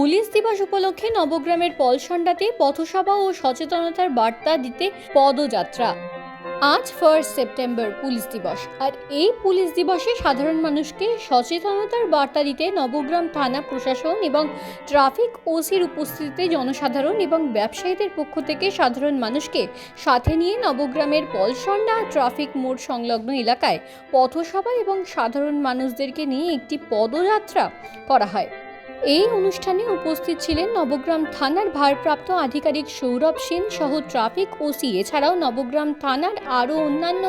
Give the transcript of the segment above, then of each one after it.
Police দিবস উপলক্ষে নবগ্রামের পলসন্ডাতে পথসভা ও সচেতনতার বার্তা দিতে পদযাত্রা। আজ ফার্স্ট সেপ্টেম্বর পুলিশ দিবস। আর এই পুলিশ দিবসে সাধারণ মানুষকে সচেতনতার বার্তা দিতে নবগ্রাম থানা প্রশাসন এবং ট্রাফিক ওসির উপস্থিতিতে জনসাধারণ এবং ব্যবসায়ীদের পক্ষ থেকে সাধারণ মানুষকে সাথে নিয়ে নবগ্রামের পলসন্ডা ট্রাফিক মোড় সংলগ্ন এলাকায় পথসভা এবং সাধারণ মানুষদেরকে নিয়ে একটি পদযাত্রা করা হয়। এই অনুষ্ঠানে উপস্থিত ছিলেন নবগ্রাম থানার ভারপ্রাপ্ত আধিকারিক সৌরভ সেন সহ ট্রাফিক ওসি, এছাড়াও নবগ্রাম থানার আরও অন্যান্য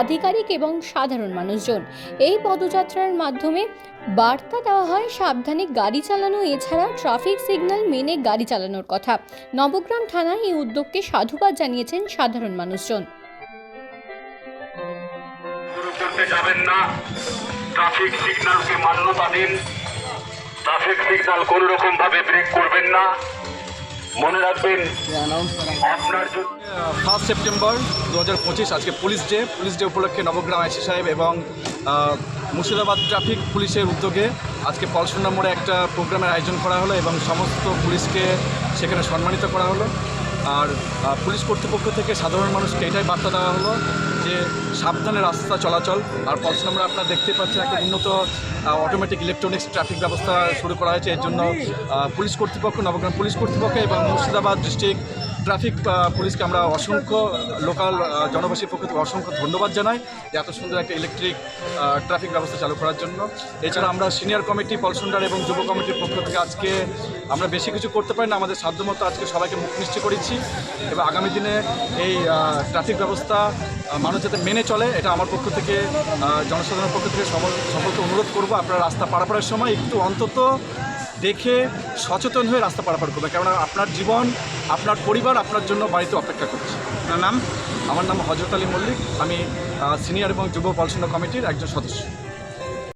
আধিকারিক এবং সাধারণ মানুষজন। এই পদযাত্রার মাধ্যমে বার্তা দেওয়া হয়, সাবধানে গাড়ি চালানো, এছাড়া ট্রাফিক সিগন্যাল মেনে গাড়ি চালানোর কথা। নবগ্রাম থানায় এই উদ্যোগকে সাধুবাদ জানিয়েছেন সাধারণ মানুষজন। ট্রাফিক সিগন্যালকে মান্যতা দিন। ট্রাফিক সিগনাল কোন রকম ভাবে ব্রেক করবেন না। মনে রাখবেন, আপনার ফার্স্ট সেপ্টেম্বর দু হাজার পঁচিশ, আজকে পুলিশ ডে। পুলিশ ডে উপলক্ষে নবগ্রাম আইসি সাহেব এবং মুর্শিদাবাদ ট্রাফিক পুলিশের উদ্যোগে আজকে পলসন্ডা মোড়ে একটা প্রোগ্রামের আয়োজন করা হলো এবং সমস্ত পুলিশকে সেখানে সম্মানিত করা হলো। আর পুলিশ কর্তৃপক্ষ থেকে সাধারণ মানুষকে এটাই বার্তা দেওয়া হলো যে সাবধানে রাস্তা চলাচল, আর পলস নাম্বার আপনারা দেখতে পাচ্ছেন একটা উন্নত অটোমেটিক ইলেকট্রনিক্স ট্রাফিক ব্যবস্থা শুরু করা হয়েছে। এর জন্য পুলিশ কর্তৃপক্ষ, নবগ্রাম পুলিশ কর্তৃপক্ষ এবং মুর্শিদাবাদ ডিস্ট্রিক্ট ট্রাফিক পুলিশকে আমরা অসংখ্য লোকাল জনবাসীর পক্ষ থেকে অসংখ্য ধন্যবাদ জানাই এত সুন্দর একটা ইলেকট্রিক ট্রাফিক ব্যবস্থা চালু করার জন্য। এছাড়া আমরা সিনিয়র কমিটি পলসুন্ডার এবং যুব কমিটির পক্ষ থেকে আজকে আমরা বেশি কিছু করতে পারি না, আমাদের সাধ্যমতো আজকে সবাইকে মুখ মিষ্টি করেছি। এবং আগামী দিনে এই ট্রাফিক ব্যবস্থা মানুষ যাতে মেনে চলে, এটা আমার পক্ষ থেকে জনসাধারণের পক্ষ থেকে সকল সকলকে অনুরোধ করব। আপনারা রাস্তা পারাপারের সময় একটু অন্তত দেখে সচেতন হয়ে রাস্তা পারাপার করবে। কেননা আপনার জীবন, আপনার পরিবার আপনার জন্য বাড়িতে অপেক্ষা করছে। আপনার নাম? আমার নাম হজরত আলী মল্লিক। আমি সিনিয়র এবং যুব পড়াশোনা কমিটির একজন সদস্য।